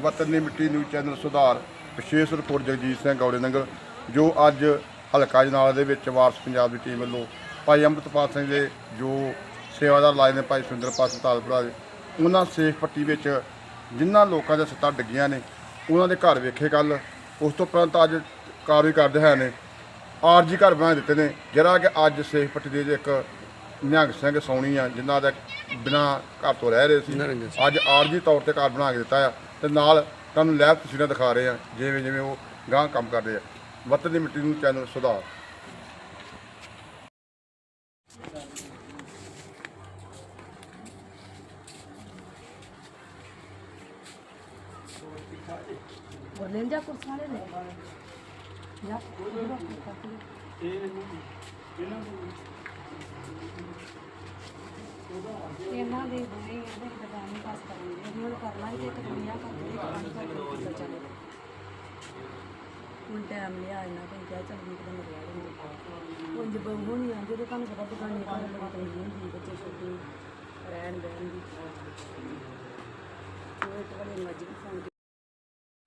ਵਤਨ ਦੀ ਮਿੱਟੀ news channel ਸੁਧਾਰ ਵਿਸ਼ੇਸ਼ ਰਿਪੋਰਟ ਜਗਜੀਤ ਸਿੰਘ ਗੌੜੇ ਨੰਗਲ ਜੋ ਅੱਜ ਹਲਕਾ ਜਨਾਲਾ ਦੇ ਵਿੱਚ ਵਾਰਸ ਪੰਜਾਬ ਦੀ ਟੀਮ ਵੱਲੋਂ ਭਾਈ ਅੰਮ੍ਰਿਤਪਾਲ ਸਿੰਘ ਦੇ ਜੋ ਸੇਵਾਦਾਰ ਲਾਏ ਨੇ ਭਾਈ ਸੁੰਦਰਪਾਲ ਸੰਤਾਲਪੁਰਾ ਦੇ ਉਹਨਾਂ ਸੇਖ ਪੱਟੀ ਵਿੱਚ ਜਿਨ੍ਹਾਂ ਲੋਕਾਂ ਦੇ ਸੱਟਾਂ ਡਿੱਗੀਆਂ ਨੇ ਉਹਨਾਂ ਦੇ ਘਰ ਵੇਖੇ ਕੱਲ ਉਸ ਤੋਂ ਉਪਰੰਤ ਅੱਜ ਕਾਰਵਾਈ ਕਰਦੇ ਹੈ ਨੇ ਆਰਜੀ ਘਰ ਬਣਾ ਦਿੱਤੇ ਨੇ ਜਿਹੜਾ ਕਿ ਅੱਜ ਸੇਖ ਪੱਟੀ ਦੇ ਇੱਕ ਨਿਹੰਗ ਸਿੰਘ ਸੋਣੀ ਆ ਜਿਨ੍ਹਾਂ ਦਾ ਬਿਨਾ ਘਰ ਤੋਂ ਰਹਿ ਰਹੇ ਸੀ। ਅੱਜ ਆਰਜੀ ਤੌਰ ਤੇ ਘਰ ਬਣਾ ਕੇ ਦਿੱਤਾ ਆ। ਤੇ ਨਾਲ ਤੁਹਾਨੂੰ ਲੈਬ ਤਸਵੀਰਾਂ ਦਿਖਾ ਰਹੇ ਆ ਜਿਵੇਂ ਜਿਵੇਂ ਉਹ ਗਾਂ ਕੰਮ ਕਰਦੇ ਆ। ਵਤਨ ਦੀ ਮਿੱਟੀ ਨੂੰ ਚੈਨਲ ਸੁਧਾਰ। ਬੋਲਣ ਜਾ ਕੁਰਸਾਂ ਲੈ ਲੈ ਜਾ ਇਹਨਾਂ ਦੇ ਬਣੇ ਇਹਦੇ ਕਰਾਂਗੇ ਇਹਨਾਂ ਨੂੰ ਕਰਨਾ ਹੀ ਤੇ ਇੱਕ ਦੁਨੀਆ ਕਰਦੇ ਇੱਕ ਪਾਣੀ ਕਰਕੇ ਬੱਚਾ ਲੈ ਹੁਣ ਟਾਈਮ ਲਿਆ ਇਹਨਾਂ ਕੋਈ ਕਹਿ ਚੱਲ ਵੀ ਕਿਤੇ ਮਰਿਆ ਨਹੀਂ ਹੁਣ ਜੇ ਬਹੁ ਨਹੀਂ ਆਉਂਦੇ ਤੇ ਤੁਹਾਨੂੰ ਪਤਾ ਦੁਕਾਨੇ ਕੋਲ ਬੜੀ ਤੰਗੀ ਹੁੰਦੀ ਬੱਚੇ ਛੋਟੇ ਰਹਿਣ ਬਹਿਣ ਦੀ ਉਹ ਇੱਕ ਵਾਰੀ ਮੱਝ ਵੀ ਫੋਨ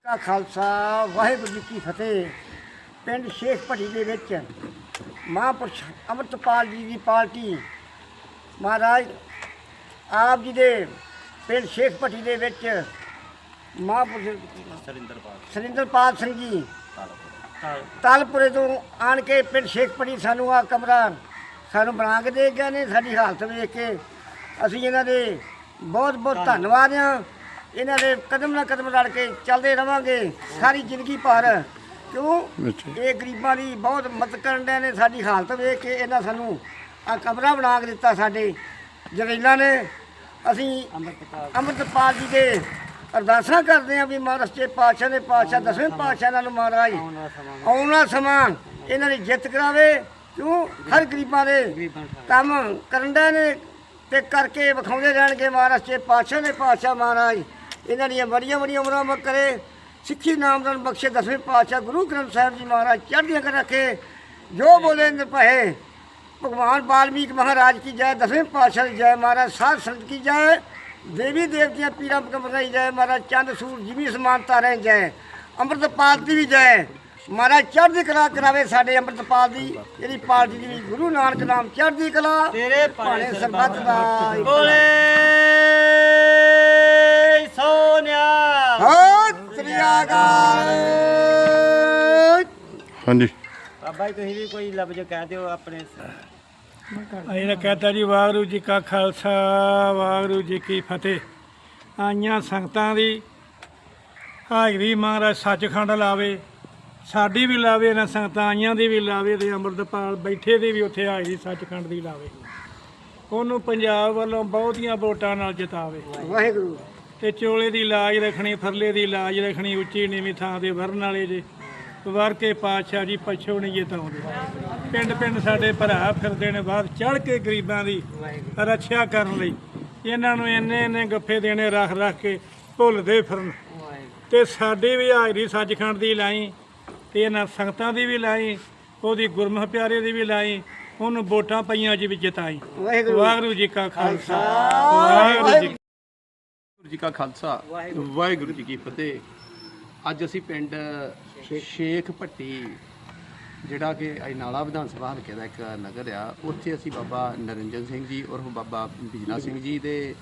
ਕਾ ਖਾਲਸਾ ਵਾਹਿਗੁਰੂ ਜੀ ਕੀ ਫਤਿਹ ਪਿੰਡ ਸ਼ੇਖ ਭੱਟੀ ਦੇ ਵਿੱਚ ਮਹਾਂਪੁਰਸ਼ ਅੰਮ੍ਰਿਤਪਾਲ ਜੀ ਦੀ ਪਾਰਟੀ ਮਹਾਰਾਜ ਆਪ ਜੀ ਦੇ ਪਿੰਡ ਸ਼ੇਖ ਭੱਟੀ ਦੇ ਵਿੱਚ ਮਹਾਂਪੁਰਸ਼ ਸਰਿੰਦਰਪਾਲ। ਸਿੰਘ ਜੀ। ਤਾਲਪੁਰੇ ਤੋਂ ਆਣ ਕੇ ਪਿੰਡ ਸ਼ੇਖ ਭੱਟੀ ਸਾਨੂੰ ਆ ਕਮਰਾ ਸਾਨੂੰ ਬਣਾ ਕੇ ਦੇ ਗਏ ਨੇ ਸਾਡੀ ਹਾਲਤ ਵੇਖ ਕੇ। ਅਸੀਂ ਇਹਨਾਂ ਦੇ ਬਹੁਤ ਬਹੁਤ ਧੰਨਵਾਦ ਹਾਂ ਇਹਨਾਂ ਦੇ ਕਦਮ ਨਾਲ ਕਦਮ ਰਲ ਕੇ ਚੱਲਦੇ ਰਵਾਂਗੇ ਸਾਰੀ ਜ਼ਿੰਦਗੀ ਭਰ। ਕਿਉਂ? ਇਹ ਗਰੀਬਾਂ ਦੀ ਬਹੁਤ ਮਦਦ ਕਰਨ ਦੇ ਨੇ ਸਾਡੀ ਹਾਲਤ ਵੇਖ ਕੇ ਇਹਨਾਂ ਸਾਨੂੰ ਆ ਕਮਰਾ ਬਣਾ ਕੇ ਦਿੱਤਾ ਸਾਡੇ ਜਰੇਲਾ ਨੇ। ਅਸੀਂ ਅੰਮ੍ਰਿਤਪਾਲ ਜੀ ਦੇ ਅਰਦਾਸਾਂ ਕਰਦੇ ਹਾਂ ਵੀ ਮਹਾਰਾਜ ਦੇ ਪਾਤਸ਼ਾਹ ਦੇ ਪਾਤਸ਼ਾਹ, ਦਸਵੇਂ ਪਾਤਸ਼ਾਹ ਨਾਲ ਮਹਾਰਾਜ ਆਉਣਾ ਸਮਾਂ, ਇਹਨਾਂ ਦੀ ਜਿੱਤ ਕਰਾਵੇ, ਕਿਉਂ? ਹਰ ਗਰੀਬਾਂ ਦੇ ਕੰਮ ਕਰਨ ਦੇ ਨੇ ਤੇ ਕਰਕੇ ਵਿਖਾਉਂਦੇ ਰਹਿਣਗੇ ਮਹਾਰਾਜ ਦੇ ਪਾਤਸ਼ਾਹ ਦੇ ਪਾਤਸ਼ਾਹ ਮਹਾਰਾਜ, ਇਹਨਾਂ ਦੀਆਂ ਬੜੀਆਂ ਬੜੀਆਂ ਉਮਰਾਂ ਮ ਕਰੇ, ਸਿੱਖੀ ਨਾਮਦਾਨ ਬਖਸ਼ੇ ਦਸਵੇਂ ਪਾਤਸ਼ਾਹ ਗੁਰੂ ਗ੍ਰੰਥ ਸਾਹਿਬ ਜੀ ਮਹਾਰਾਜ ਚੜ੍ਹਦੀਆਂ ਕਰ ਰੱਖੇ, ਜੋ ਬੋਲੇ ਨਿਰਭਏ ਭਗਵਾਨ ਵਾਲਮੀਕ ਮਹਾਰਾਜ ਕੀ ਜੈ ਦਸਵੇਂ ਪਾਤਸ਼ਾਹ ਦੀ ਜੈ ਮਹਾਰਾਜ ਸਾਧ ਸੰਤ ਕੀ ਜੈ ਦੇਵੀ ਦੇਵਤਿਆਂ ਪੀਰਾਂ ਪਕੰਬਰਾਂ ਦੀ ਜੈ ਮਹਾਰਾਜ ਚੰਦ ਸੂਰ ਜਿਵੇਂ ਸਮਾਨਤਾ ਰਹਿ ਜੈ ਅੰਮ੍ਰਿਤਪਾਲ ਦੀ ਵੀ ਜੈ ਮਹਾਰਾਜ ਚੜ੍ਹਦੀ ਕਲਾ ਕਰਾਵੇ ਸਾਡੇ ਅੰਮ੍ਰਿਤਪਾਲ ਦੀ ਜਿਹੜੀ ਪਾਰਟੀ ਦੀ ਵੀ ਗੁਰੂ ਨਾਨਕ ਨਾਮ ਚੜ੍ਹਦੀ ਕਲਾ ਤੇਰੇ ਭਾਣੇ ਸਰਬੱਤ ਦਾ ਬੋਲੇ ਸੋਨਿਆ। ਸਤਿ ਸ੍ਰੀ ਅਕਾਲ। ਹਾਂਜੀ। ਬਾਬਾ ਜੀ ਤੁਸੀਂ ਵੀ ਕੋਈ ਲਫ਼ਜ਼ ਕਹਿ ਦਿਓ ਆਪਣੇ ਅਸੀਂ ਤਾਂ ਕਹਤਾ ਜੀ ਵਾਹਿਗੁਰੂ ਜੀ ਕਾ ਖਾਲਸਾ ਵਾਹਿਗੁਰੂ ਜੀ ਕੀ ਫਤਿਹ। ਆਈਆਂ ਸੰਗਤਾਂ ਦੀ ਹਾਜ਼ਰੀ ਮਹਾਰਾਜ ਸੱਚਖੰਡ ਲਾਵੇ ਸਾਡੀ ਵੀ ਲਾਵੇ ਨਾ ਸੰਗਤਾਂ ਆਈਆਂ ਦੀ ਵੀ ਲਾਵੇ ਤੇ ਅੰਮ੍ਰਿਤਪਾਲ ਬੈਠੇ ਦੀ ਵੀ ਉੱਥੇ ਹਾਜ਼ਰੀ ਸੱਚਖੰਡ ਦੀ ਲਾਵੇ। ਉਹਨੂੰ ਪੰਜਾਬ ਵੱਲੋਂ ਬਹੁਤੀਆਂ ਵੋਟਾਂ ਨਾਲ ਜਿਤਾਵੇ। ਵਾਹਿਗੁਰੂ। ਤੇ ਚੋਲੇ ਦੀ ਲਾਜ ਰੱਖਣੀ ਫਰਲੇ ਦੀ ਲਾਜ ਰੱਖਣੀ ਉੱਚੀ ਨੀਵੀਂ ਥਾਂ ਤੇ ਵਰਨ ਵਾਲੇ ਜੇ ਵਰ ਕੇ ਪਾਤਸ਼ਾਹ ਜੀ ਪਛੋ ਨਹੀਂ ਜਿਤਾਉਂਦੇ ਪਿੰਡ ਪਿੰਡ ਸਾਡੇ ਭਰਾ ਫਿਰਦੇ ਨੇ ਬਾਹਰ ਚੜ ਕੇ ਗਰੀਬਾਂ ਦੀ ਰੱਖਿਆ ਕਰਨ ਲਈ। ਇਹਨਾਂ ਨੂੰ ਇੰਨੇ ਇੰਨੇ ਗੱਫੇ ਦੇਣੇ ਰੱਖ ਰੱਖ ਕੇ ਭੁੱਲਦੇ ਫਿਰਨ। ਤੇ ਸਾਡੀ ਵੀ ਹਾਜ਼ਰੀ ਸੱਚਖੰਡ ਦੀ ਲਾਈ ਤੇ ਇਹਨਾਂ ਸੰਗਤਾਂ ਦੀ ਵੀ ਲਾਈ ਉਹਦੀ ਗੁਰਮੁਖ ਪਿਆਰੇ ਦੀ ਵੀ ਲਾਈ ਉਹਨੂੰ ਵੋਟਾਂ ਪਈਆਂ ਜੀ ਵੀ ਜਿਤਾਈ। ਵਾਹਿਗੁਰੂ। ਵਾਹਿਗੁਰੂ ਜੀ ਕਾ ਖਾਲਸਾ। ਵਾਹਿਗੁਰੂ ਜੀ ਵਾਹਿਗੁਰੂ। ਜੀ ਕਾ ਖਾਲਸਾ। ਵਾਹਿਗੁਰੂ ਜੀ ਕੀ ਫਤਿਹ। ਅੱਜ ਅਸੀਂ ਪਿੰਡ ਸ਼ੇਖ ਭੱਟੀ ਜਿਹੜਾ ਕਿ ਅਜਨਾਲਾ ਵਿਧਾਨ ਸਭਾ ਹਲਕੇ ਦਾ ਇੱਕ ਨਗਰ ਆ ਉੱਥੇ ਅਸੀਂ ਬਾਬਾ ਨਰਿੰਜਨ ਸਿੰਘ ਜੀ ਔਰ ਬਾਬਾ ਬਿਜਨਾ ਸਿੰਘ ਜੀ ਦੇ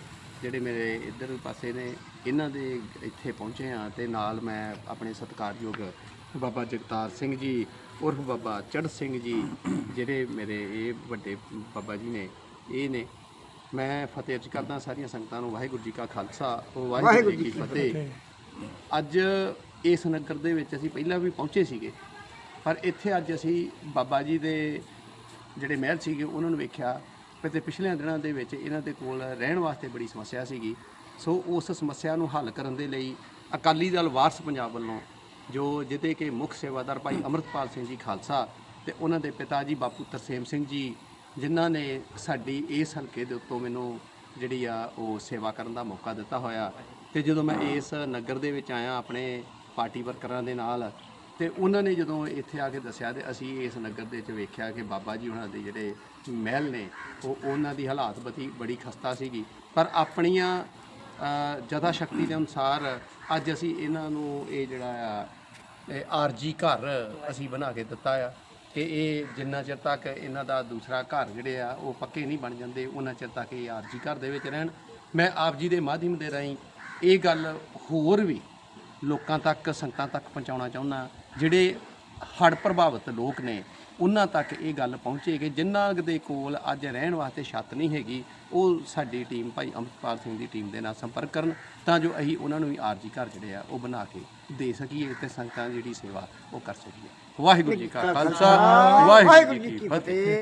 ਜਿਹੜੇ ਮੇਰੇ ਇੱਧਰ ਪਾਸੇ ਨੇ ਇਹਨਾਂ ਦੇ ਇੱਥੇ ਪਹੁੰਚੇ ਆ ਤੇ ਨਾਲ ਮੈਂ ਆਪਣੇ ਸਤਿਕਾਰਯੋਗ ਬਾਬਾ ਜਗਤਾਰ ਸਿੰਘ ਜੀ ਉਰਫ ਬਾਬਾ ਚੜ੍ਹ ਸਿੰਘ ਜੀ ਜਿਹੜੇ ਮੇਰੇ ਇਹ ਵੱਡੇ ਬਾਬਾ ਜੀ ਨੇ ਇਹ ਨੇ। ਮੈਂ ਫਤਿਹ ਅਰਜ ਕਰਦਾ ਸਾਰੀਆਂ ਸੰਗਤਾਂ ਨੂੰ ਵਾਹਿਗੁਰੂ ਜੀ ਕਾ ਖਾਲਸਾ ਵਾਹਿਗੁਰੂ ਜੀ ਕੀ ਫਤਿਹ। ਅੱਜ ਇਸ ਨਗਰ ਦੇ ਵਿੱਚ ਅਸੀਂ ਪਹਿਲਾਂ ਵੀ ਪਹੁੰਚੇ ਸੀਗੇ। ਪਰ ਇੱਥੇ ਅੱਜ ਅਸੀਂ ਬਾਬਾ ਜੀ ਦੇ ਜਿਹੜੇ ਮਹਿਲ ਸੀਗੇ, ਉਹਨਾਂ ਨੂੰ ਵੇਖਿਆ ਤੇ ਪਿਛਲੇ ਦਿਨਾਂ ਦੇ ਵਿੱਚ ਇਹਨਾਂ ਦੇ ਕੋਲ ਰਹਿਣ ਵਾਸਤੇ ਬੜੀ ਸਮੱਸਿਆ ਸੀਗੀ। ਸੋ ਉਸ ਸਮੱਸਿਆ ਨੂੰ ਹੱਲ ਕਰਨ ਦੇ ਲਈ ਅਕਾਲੀ ਦਲ ਵਾਰਸ ਪੰਜਾਬ ਵੱਲੋਂ ਜੋ ਜਿਹਦੇ ਕਿ ਮੁੱਖ ਸੇਵਾਦਾਰ ਭਾਈ ਅਮਰਤਪਾਲ ਸਿੰਘ ਜੀ ਖਾਲਸਾ ਤੇ ਉਹਨਾਂ ਦੇ ਪਿਤਾ ਜੀ ਬਾਪੂ ਤਰਸੇਮ ਸਿੰਘ ਜੀ, ਜਿਨ੍ਹਾਂ ਨੇ ਸਾਡੀ ਇਸ ਹਲਕੇ ਦੇ ਉੱਤੋਂ ਮੈਨੂੰ ਜਿਹੜੀ ਆ ਉਹ ਸੇਵਾ ਕਰਨ ਦਾ ਮੌਕਾ ਦਿੱਤਾ ਹੋਇਆ। ਤੇ ਜਦੋਂ ਮੈਂ ਇਸ ਨਗਰ ਦੇ ਵਿੱਚ ਆਇਆ ਆਪਣੇ ਪਾਰਟੀ ਵਰਕਰਾਂ ਦੇ ਨਾਲ ਤੇ ਉਹਨਾਂ ਨੇ ਜਦੋਂ ਇੱਥੇ ਆ ਕੇ ਦੱਸਿਆ ਤੇ ਅਸੀਂ ਇਸ ਨਗਰ ਦੇ ਵਿੱਚ ਵੇਖਿਆ ਕਿ ਬਾਬਾ ਜੀ ਉਹਨਾਂ ਦੇ ਜਿਹੜੇ ਮਹਿਲ ਨੇ ਉਹ ਉਹਨਾਂ ਦੀ ਹਾਲਾਤ ਬਤੀ ਬੜੀ ਖਸਤਾ ਸੀਗੀ। ਪਰ ਆਪਣੀਆਂ ਅ, ਜਥਾ ਸ਼ਕਤੀ ਦੇ ਅਨੁਸਾਰ ਅੱਜ ਅਸੀਂ ਇਹਨਾਂ ਨੂੰ ਇਹ ਜਿਹੜਾ ਆ ਆਰਜੀ ਘਰ ਅਸੀਂ ਬਣਾ ਕੇ ਦਿੱਤਾ ਆ ਕਿ ਇਹ ਜਿੰਨਾ ਚਿਰ ਤੱਕ ਇਹਨਾਂ ਦਾ ਦੂਸਰਾ ਘਰ ਜਿਹੜੇ ਆ ਉਹ ਪੱਕੇ ਨਹੀਂ ਬਣ ਜਾਂਦੇ ਉਹਨਾਂ ਚਿਰ ਤੱਕ ਇਹ ਆਰਜੀ ਘਰ ਦੇ ਵਿੱਚ ਰਹਿਣ। ਮੈਂ ਆਪ ਜੀ ਦੇ ਮਾਧਿਅਮ ਦੇ ਰਾਹੀਂ ਇਹ ਗੱਲ ਹੋਰ ਵੀ ਲੋਕਾਂ ਤੱਕ ਸੰਗਤਾਂ ਤੱਕ ਪਹੁੰਚਾਉਣਾ ਚਾਹੁੰਦਾ ਜਿਹੜੇ ਹੜ੍ਹ ਪ੍ਰਭਾਵਿਤ ਲੋਕ ਨੇ ਉਹਨਾਂ ਤੱਕ ਇਹ ਗੱਲ ਪਹੁੰਚੇ ਕਿ ਜਿਨ੍ਹਾਂ ਦੇ ਕੋਲ ਅੱਜ ਰਹਿਣ ਵਾਸਤੇ ਛੱਤ ਨਹੀਂ ਹੈਗੀ ਉਹ ਸਾਡੀ ਟੀਮ ਭਾਈ ਅਮਰਪਾਲ ਸਿੰਘ ਦੀ ਟੀਮ ਦੇ ਨਾਲ ਸੰਪਰਕ ਕਰਨ ਤਾਂ ਜੋ ਅਸੀਂ ਉਹਨਾਂ ਨੂੰ ਵੀ ਆਰਜੀ ਘਰ ਜਿਹੜੇ ਆ ਉਹ ਬਣਾ ਕੇ ਦੇ ਸਕੀਏ ਤੇ ਸੰਗਤਾਂ ਜਿਹੜੀ ਸੇਵਾ ਉਹ ਕਰ ਸਕੀਏ। ਵਾਹਿਗੁਰੂ ਜੀ ਕਾ ਖਾਲਸਾ ਵਾਹਿਗੁਰੂ ਜੀ ਕੀ ਫਤਿਹ।